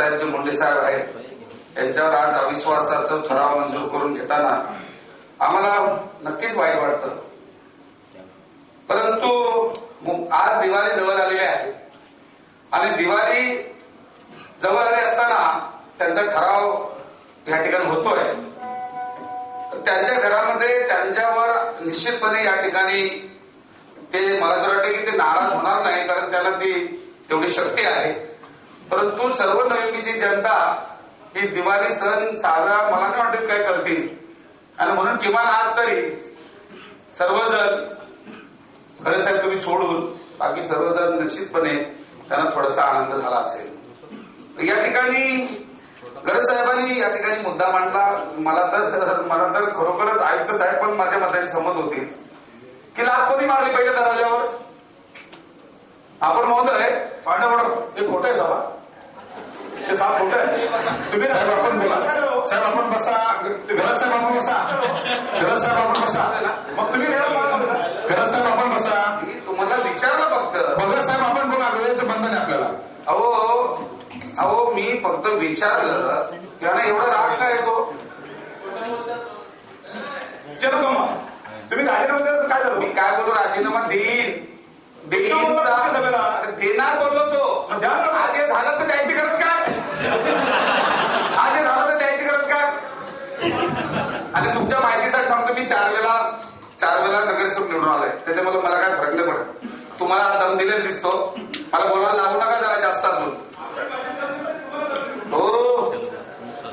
साहेब जे मुंडे साहेब आहेत यांच्यावर आज अविश्वासाचा ठराव मंजूर करून घेताना आम्हाला नक्कीच वाईट वाटतं. परंतु आज दिवाळी जवळ आलेली आहे. आणि दिवाळी जवळ आली असताना त्यांचा ठराव या ठिकाणी होतोय. त्यांच्या घरामध्ये त्यांच्यावर निश्चितपणे या ठिकाणी ते मला तर वाटतं की ते नाराज होणार नाही कारण त्यांना ती तेवढी शक्ती आहे. परंतु सर्व नवमीची जनता ही दिवाळी सण साजरा मला नाही वाटत काय करतील. आणि म्हणून किमान आज तरी सर्वजण खरे साहेब तुम्ही सोडून बाकी सर्वजण निश्चितपणे त्यांना थोडासा आनंद झाला असेल. या ठिकाणी गरज साहेबांनी या ठिकाणी मुद्दा मांडला. मला तर मला तर खरोखरच आयुक्त साहेब पण माझ्या मताशी सहमत होतील की लाख कोणी मारली पहिले दरवाजावर आपण महोदय पांडवडो हे खोटं आहे साहेब हे साहेब खोटं तुम्ही साहेब आपण बोला. साहेब आपण बसा. गरज साहेब आपण बसा. गरज साहेब आपण बसा. मग तुम्ही गरज साहेब आपण बसा. तुम्हाला विचारलं फक्त. भगत साहेब आपण बोला. वेळेचं बंधन आहे आपल्याला. अहो अहो मी फक्त विचारलं. यांना एवढा राग काय येतो? तुम्ही राजीनामा मी काय बोलू? राजीनामा देईन. देईन. त्याच्यामुळे मला काय फरक नाही पडत. तुम्हाला दम दिलेला दिसतो. मला बोलायला लागू नका जरा जास्त अजून. हो.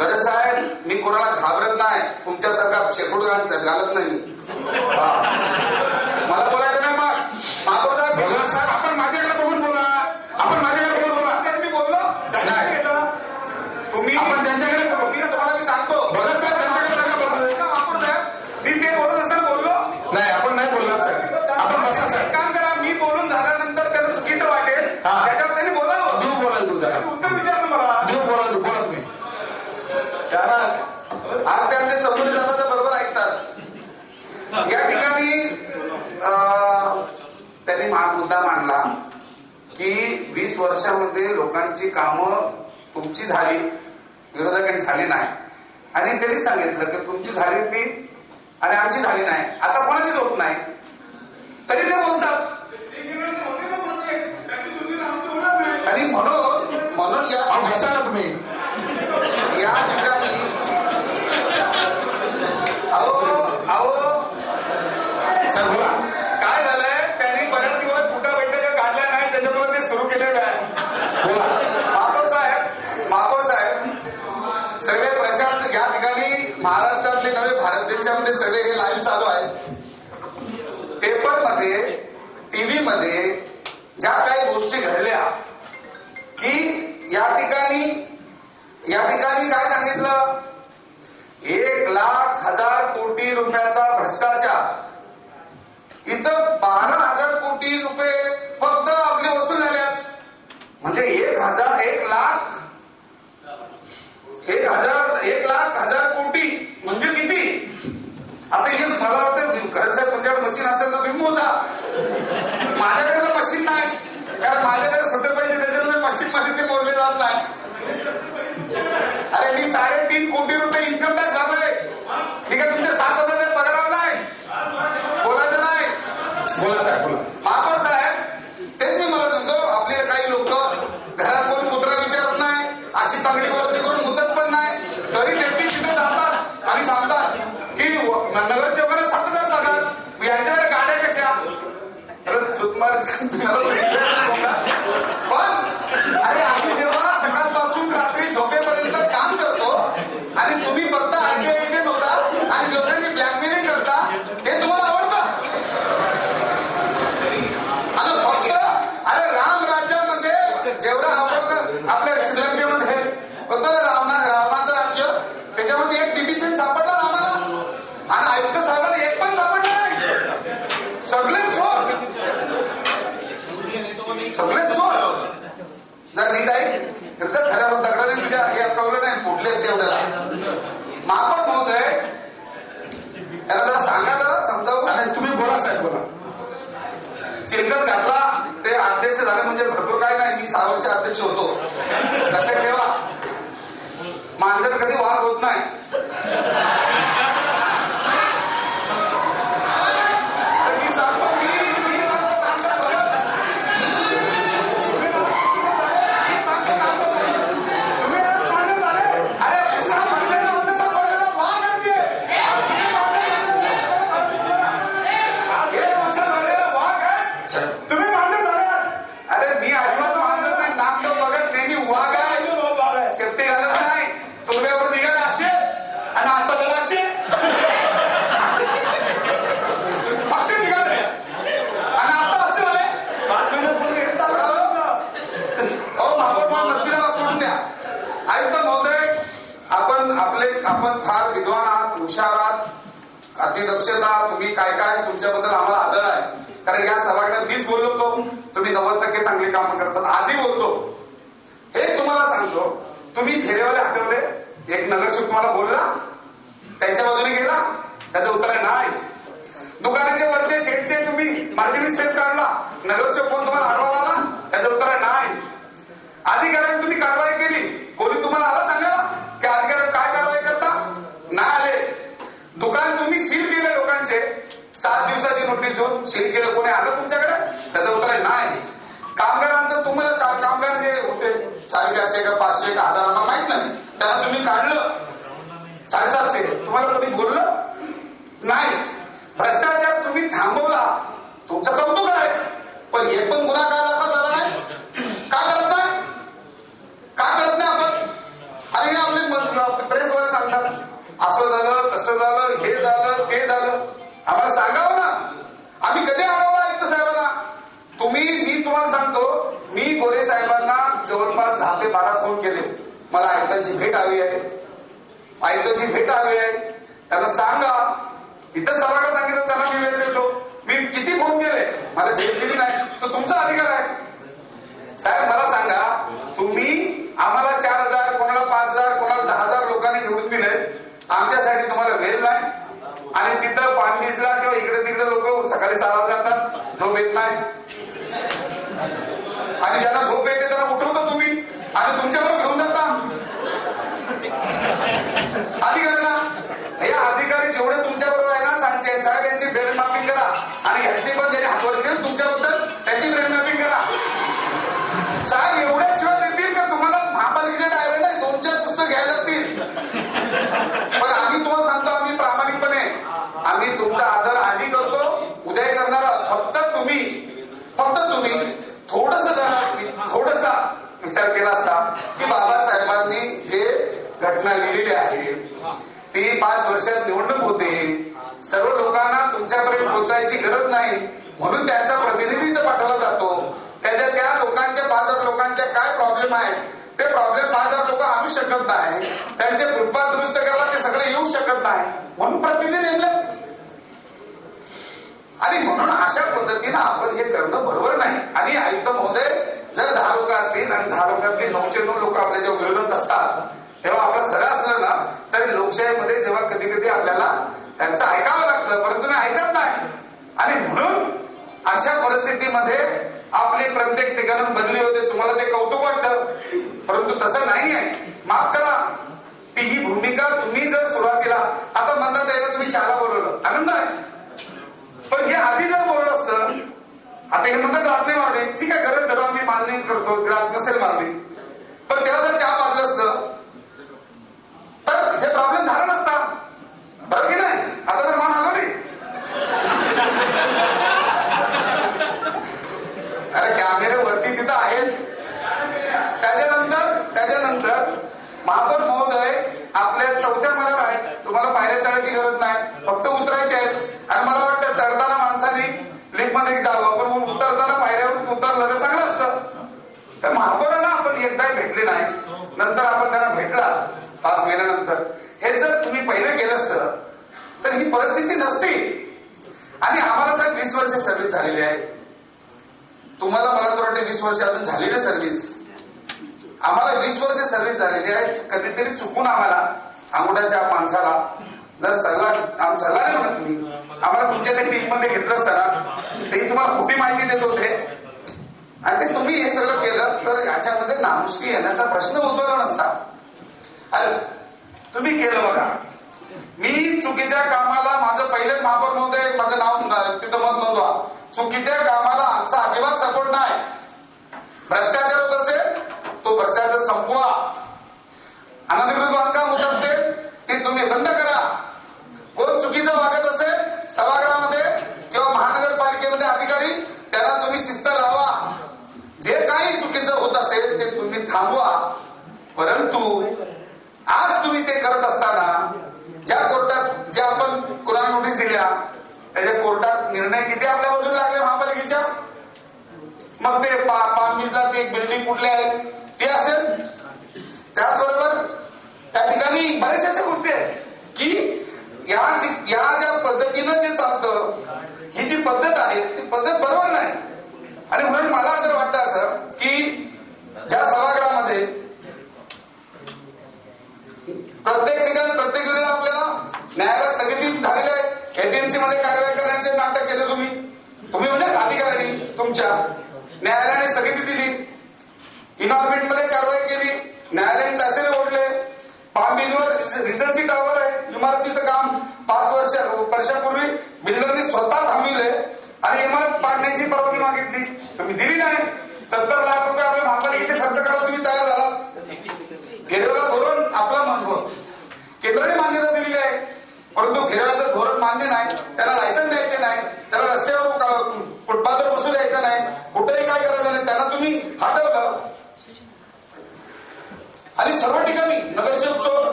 गरज साहेब मी कोणाला घाबरत नाही. तुमच्यासारखा शेपूट घालत नाही हा. मला बोलायचं नाही मग महापौर साहेब भगत साहेब आपण माझ्याकडे बघून बोला आपण माझ्याकडे बघून बोला काय मी बोललो नाही तुम्ही आपण त्यांच्याकडे बघू. मी तुम्हाला मी सांगतो भगत साहेब त्यांच्याकडे नका बघू. का महापौर साहेब मी ते बोलत असताना बोललो नाही आपण नाही बोलला साहेब आपण बसा एक साहेब काम करा मी बोलून झाल्यानंतर त्याला चुकीचं वाटेल हा. त्याच्यावर त्यांनी बोलावं देऊ बोलायला तू जरा उत्तर विचारलं मला देऊ बोला तू बोला तुम्ही आज त्यांचे चौधरी दादा बरोबर ऐकतात या ठिकाणी अं, त्यांनी मुद्दा मांडला की वीस वर्षामध्ये लोकांची कामं तुमची झाली विरोधकांनी झाली नाही. आणि त्यांनी सांगितलं की तुमची झाली ती आणि आमची झाली नाही. आता कोणाचीच होत नाही? तरी ते बोलतात. सर काय झालंय? त्यांनी बऱ्याच दिवस कुठं भेटल्या काढल्या नाही त्याच्यामुळे ते सुरू केलेलं आहे बोला. महापौर साहेब महापौर साहेब सगळे प्रशासक या ठिकाणी. महाराष्ट्रातले नव्हे भारत देशामध्ये सगळे हे लाईन चालू आहे पेपरमध्ये टीव्ही मध्ये ज्या काही गोष्टी घडल्या की या ठिकाणी या ठिकाणी काय सांगितलं एक लाख हजार कोटी रुपयाचा भ्रष्टाचार इथं बारा हजार कोटी रुपये फक्त आपले वसूल झाल्यात म्हणजे एक हजार एक लाख एक हजार एक लाख हजार कोटी म्हणजे किती आता हे मला वाटतं खरं साहेब तुमच्याकडे मशीन असेल तर तुम्ही मोजा माझ्याकडे तर मशीन नाही कारण माझ्याकडे सुटे पैसे त्याच्यामुळे मशीन मध्ये ते मोजले जात नाही. अरे मी साडेतीन कोटी रुपये इन्कम टॅक्स भरलाय ठीक आहे तुमच्या सात हजार पगार नाही बोलायचं नाही. बोला साहेब बोला. चिरकत घातला ते अध्यक्ष झाले म्हणजे भरपूर काय नाही मी सहा वर्ष अध्यक्ष होतो. लक्षात ठेवा. मांजर कधी वाघ होत नाही. चांगली कामं करतात. आजही बोलतो. हे तुम्हाला सांगतो तुम्ही ठेरेवाले हटवले. एक नगरसेवक तुम्हाला बोलला त्यांच्या बाजूने गेला. त्याचं उत्तर आहे नाही. दुकानाचे वरचे शेटचे तुम्ही मार्जिन स्पेस काढला. नगरसेवक कोण तुम्हाला अडवायला आला? त्याचं उत्तर आहे नाही. अधिकाऱ्यांनी तुम्ही कारवाई केली. कोणी तुम्हाला आला सांगायला की अधिकारी काय कारवाई करता? नाही आले. दुकान तुम्ही सील केले लोकांचे. सात दिवसाची नोटीस देऊन सील केलं. कोणी आलं तुमच्याकडे? त्याचं उत्तर आहे नाही. का हजार आम्हाला माहीत नाही. त्याला तुम्ही काढलं साडेसातशे. तुम्हाला कधी बोललं? नाही. भ्रष्टाचार तुम्ही थांबवला. तुमचं कौतुक आहे. पण एक पण गुन्हा का दाखल झाला नाही. का करत नाही? का करत नाही आपण? आणि हे आपले प्रेसवाले सांगतात. असं झालं तसं झालं हे झालं ते झालं. आम्हाला सांगावं ना. आम्ही कधी अडवलं आयुक्त साहेबांना? तुम्ही मी तुम्हाला सांगतो मी गोरे साहेबांना जवळपास दहा ते बारा फोन केले. मला आयुक्तांची भेट हवी आहे. आयुक्तांची भेट हवी आहे. त्यांना सांगा. इथं सभागृह सांगितलं त्यांना मी वेळ देतो. मी किती फोन केले? मला भेट दिली नाही. तर तुमचा अधिकार आहे. साहेब मला सांगा. तुम्ही आम्हाला चार हजार कोणाला पाच हजार कोणाला दहा हजार लोकांनी निवडून दिले. आमच्यासाठी तुम्हाला वेळ नाही. आणि तिथं पानबीजला किंवा इकडे तिकडे लोक सकाळी चालत जातात. झोप येत नाही. आणि ज्यांना झोप येते त्यांना उठवता तुम्ही. आणि तुमच्या विचार केला असता की बाबासाहेबांनी जे घटना लिहिलेली आहे ती पाच वर्षात निवडणूक होते. सर्व लोकांना तुमच्यापर्यंत पोहोचायची गरज नाही. म्हणून त्यांचा प्रतिनिधी इथं पाठवला जातो. त्याच्या त्या लोकांच्या पाच हजार लोकांच्या काय प्रॉब्लेम आहेत ते प्रॉब्लेम पाच हजार लोक आणू शकत नाही. त्यांचे फुटपाथ दुरुस्त करायला ते सगळे येऊ शकत नाही. म्हणून प्रतिनिधी नेमले. आणि म्हणून अशा पद्धतीनं आपण हे करणं बरोबर नाही. आणि आयुक्त महोदय जर दहा लोक असतील आणि दहा लोकांतील नऊचे नऊ लोक आपल्या जेव्हा विरोधात असतात तेव्हा आपलं खरं असलं ना तरी लोकशाहीमध्ये जेव्हा कधी कधी आपल्याला त्यांचं ऐकावं लागतं परंतु ऐकत नाही. आणि म्हणून अशा परिस्थितीमध्ये आपली प्रत्येक ठिकाणून बदली होते तुम्हाला ते कौतुक वाटतं. परंतु तसं नाही आहे माफ करा. ती ही भूमिका तुम्ही जर सुरुवातीला आता म्हणतात यायला तुम्ही चहाला बोलवलं आनंद आहे पण हे आधी जर बोललं असतं आता हे म्हणतात रात नाही मारली ठीक आहे गरज धरून मी मान्य करतो रात नसेल मारली पण त्याला जर चहा पाजलं असतं तर हे प्रॉब्लेम झाला नसता बरं की नाही आता तर मान आलो नाही अरे कॅमेरे वरती तिथं आहेत त्याच्यानंतर त्याच्यानंतर महापौर महोदय आपल्या चौथ्या मनावर आहेत तुम्हाला पायऱ्या चढायची गरज नाही फक्त उतरायचे आहेत आणि मला वाटतं चढताना माणसाने लिफ्टमध्ये जावं पण मग उतरताना पायऱ्यावर उतरलं तर चांगलं असतं तर महापौरांना आपण एकदाही भेटले नाही नंतर आपण त्यांना भेटला पाच महिन्यानंतर. हे जर तुम्ही पहिले केलं असतं तर ही परिस्थिती नसती. आणि आम्हाला साहेब वीस वर्ष सर्व्हिस झालेली आहे. तुम्हाला मला तर वाटते वीस वर्ष अजून झाली ना सर्व्हिस आम्हाला वीस वर्ष सर्व्हिस झालेली आहे. कधीतरी चुकून आम्हाला अंगुठाच्या माणसाला जर सल्ला आम सल्ला नाही म्हणत तुम्ही. आम्हाला तुमच्या त्या टीममध्ये घेतलं असताना तेही तुम्हाला खोटी माहिती देत होते. आणि ते तुम्ही हे सगळं केलं तर याच्यामध्ये नामुष्की येण्याचा प्रश्न उद्भवला नसता. अरे तुम्ही केलं बघा. मी चुकीच्या कामाला माझं पहिलेच महापौर नव्हते माझं नाव तिथं मत नोंदवा चुकीच्या कामाला आमचा अजिबात सपोर्ट नाही. भ्रष्टाचार होत असेल तो भ्रष्टाचार संपवा अनधिकृत बांधकाम होत असते ते तुम्ही बंद करा कोण चुकीचं वागत असेल सभागृहामध्ये किंवा महानगरपालिकेमध्ये अधिकारी त्यांना तुम्ही शिस्त लावा जे काही चुकीचं होत असेल ते तुम्ही थांबवा परंतु आज तुम्ही ते करत असताना ज्या कोर्टात ज्या आपण कुणाला नोटीस दिल्या त्याच्या कोर्टात निर्णय किती आपल्या बाजूला लागले महापालिकेच्या. मग ते पा- पाम बीचला ते बिल्डिंग कुठली आहे? ते असेल. त्याचबरोबर त्या ठिकाणी बऱ्याचशा अशा गोष्टी आहेत की या या ज्या पद्धतीनं जे चालतं ही जी पद्धत आहे ती पद्धत बरोबर नाही. आणि म्हणून मला तर वाटतं असं की ज्या सभागृहामध्ये प्रत्येक ठिकाणी प्रत्येक वेळेला आपल्याला न्यायालय स्थगिती झालेलं आहे. एपीएमसी मध्ये कारवाई करण्याचे नाटक केलं तुम्ही तुम्ही म्हणजे अधिकाऱ्यांनी तुमच्या न्यायालयाने स्थगिती दिली इनॉर्बिटमध्ये कारवाई केली न्यायालयाने तहसील ओढले पामबीजवर रिझल्टची टावर आहे इमारतीचं काम पाच वर्ष वर्षापूर्वी बिल्डरने स्वतः थांबविले आणि इमारत पाडण्याची परवानगी मागितली तुम्ही दिली नाही सत्तर लाख रुपये आपल्या महापालिकेचे खर्च करायला तुम्ही तयार झाला घेरेवाला धोरण आपला महत्त्व केंद्राने मान्यता दिलेली आहे परंतु घेरेवाचं धोरण मान्य नाही त्याला लायसन द्यायचे नाही त्याला रस्त्यावर का- फुटपाथवर बसू द्यायचं नाही कुठेही काय करायचं नाही त्यांना तुम्ही हटवलं आणि सर्व ठिकाणी नगरसेवक चोर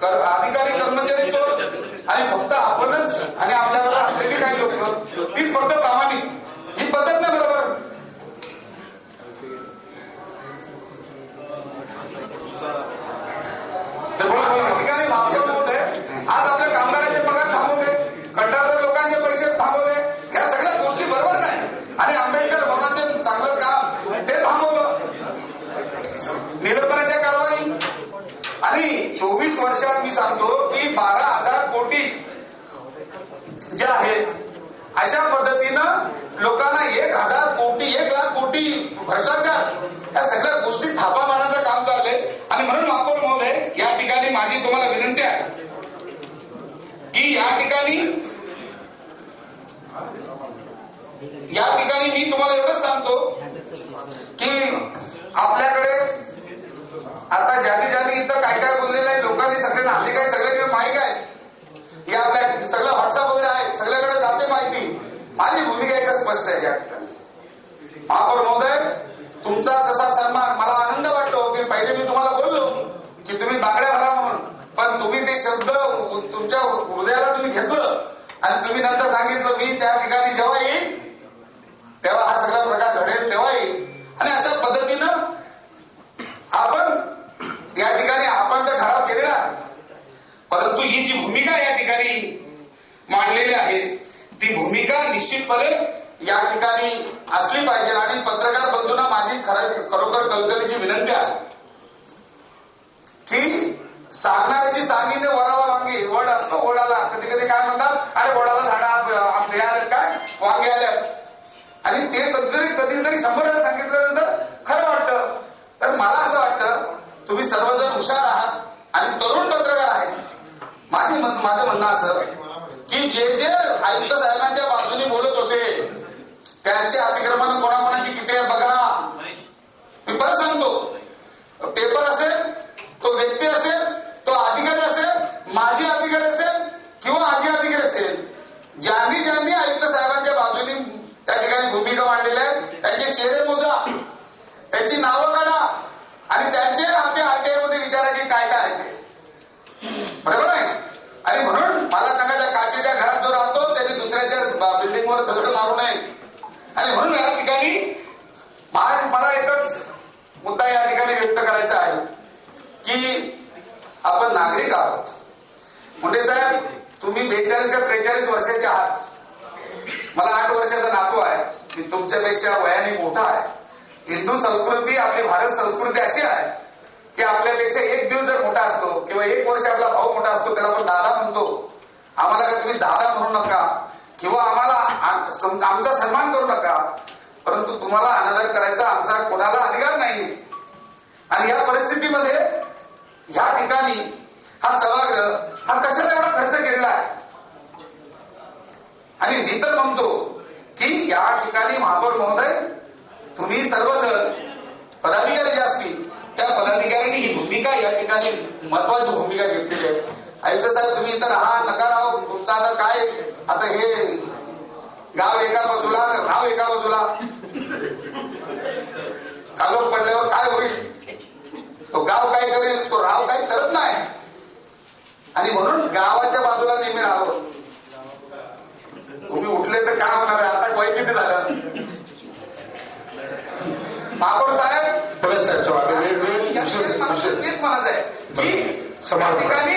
कर- अधिकारी कर्मचारी चोर आणि फक्त आपणच आणि आपल्याबरोबर असलेली काही लोक तीच फक्त प्रामाणिक ही पद्धत नाही बरोबर तर बोला, बोला. या ठिकाणी महापौर महोदय आज आपल्या कामगारांचे पगार थांबवले कंत्राटदार लोकांचे पैसे थांबवले या सगळ्या गोष्टी बरोबर नाही आणि आंबेडकर भवनाचे चांगलं काम ते थांबवलं निलंबनाच्या कारवाई आणि चोवीस वर्षात मी सांगतो की बारा हजार कोटी जे आहे अशा पद्धतीनं लोकांना एक हजार कोटी एक लाख कोटी भ्रष्टाचार या सगळ्या गोष्टी थापा मारण्याचं काम चाललंय आणि म्हणून महापौर महोदय या ठिकाणी माझी तुम्हाला विनंती आहे की या ठिकाणी या ठिकाणी मी तुम्हाला एवढंच सांगतो की आपल्याकडे आता ज्यांनी ज्यांनी इथं काय काय बोललेलं आहे लोकांनी सगळे नागरिक काय सगळ्याकडे माहिती आहे हे आपल्या सगळं व्हॉट्सअप वगैरे आहे सगळ्याकडे जाते माहिती. माझी भूमिका एकच स्पष्ट आहे या ठिकाणी महापौर महोदय तुमचा कसा सन्मान मला आनंद वाटतो की पहिले मी तुम्हाला बोललो की तुम्ही बागड्या भरा तुम्ही ते शब्द तुमच्या हृदयाला तुम्ही घेतलं आणि तुम्ही नंतर सांगितलं मी त्या ठिकाणी जेव्हा येईल तेव्हा हा सगळा प्रकार घडेल तेव्हा येईल आणि अशा पद्धतीनं आपण या ठिकाणी आपण तर ठराव केलेला परंतु ही जी भूमिका या ठिकाणी मांडलेली आहे ती भूमिका निश्चितपणे या ठिकाणी असली पाहिजे. आणि पत्रकार बंधूंना माझी खरं खरोखर कलकलीची विनंती आहे की सांगणाऱ्याची सांगितले वडाला वांगी वड असतो ओढाला कधी कधी काय म्हणतात अरे वडाला झाडा आंबे आले काय वांगे आले आणि ते कधीतरी कधीतरी शंभर वेळा सांगितल्यानंतर खरं वाटतं तर मला असं वाटतं तुम्ही सर्वजण हुशार आहात आणि तरुण पत्रकार आहेत माझे मत- माझं म्हणणं असं की जे जे आयुक्त साहेबांच्या बाजूने बोलत होते त्यांचे अतिक्रमण कोणाकोणाची किती आहे बघा मी परत सांगतो पेपर असेल तो व्यक्ती असेल तो अधिकारी असेल माजी अधिकारी असेल किंवा आजी अधिकारी असेल ज्यांनी ज्यांनी आयुक्त साहेबांच्या बाजूने त्या ठिकाणी भूमिका मांडलेल्या आहेत त्यांचे चेहरे मोजा त्यांची नावं काढा आणि त्यांचे आमच्या आरटीआयमध्ये विचारा की काय काय आहे ते. बरोबर आहे? आणि म्हणून मला सांगा ज्या काचेच्या घरात जो राहतो त्यांनी दुसऱ्याच्या बिल्डिंगवर दगड मारू नये. आणि म्हणून या ठिकाणी मला एकच मुद्दा या ठिकाणी व्यक्त करायचा आहे की आपण नागरिक आहोत. मुंडे साहेब तुम्ही बेचाळीस का त्रेचाळीस वर्षाचे आहात मला आठ वर्षाचा नातू आहे मी तुमच्यापेक्षा वयाने मोठा आहे. हिंदू संस्कृती आपली भारत संस्कृती अशी आहे की आपल्यापेक्षा एक दिवस जर मोठा असतो किंवा एक वर्ष आपला भाऊ मोठा असतो त्याला आपण दादा म्हणतो. आम्हाला का तुम्ही दादा म्हणू नका? किंवा आम्हाला आमचा सन्मान करू नका. परंतु तुम्हाला अनादर करायचा आमचा कोणाला अधिकार नाही. आणि या परिस्थितीमध्ये ह्या ठिकाणी हा सभागृह हा कशाला एवढा खर्च केलेला आहे? आणि मी तर म्हणतो की या ठिकाणी महापौर महोदय तुम्ही सर्वजण पदाधिकारी जे असतील त्या पदाधिकाऱ्यांनी ही भूमिका या ठिकाणी महत्वाची भूमिका घेतलेली आहे. आयुक्त साहेब तुम्ही इथं राहा नका राहू. तुमचा आता काय? आता हे गाव एका बाजूला राव एका बाजूला. कालोख पडल्यावर काय होईल? तो गाव काय करेल? तो राव काय करत नाही. आणि म्हणून गावाच्या बाजूला नेहमी राहावं. तुम्ही उठले तर काय होणार आहे? आता वय किती झालं? महापौर साहेब? बोला साहेब तेच म्हणत आहे. की ठिकाणी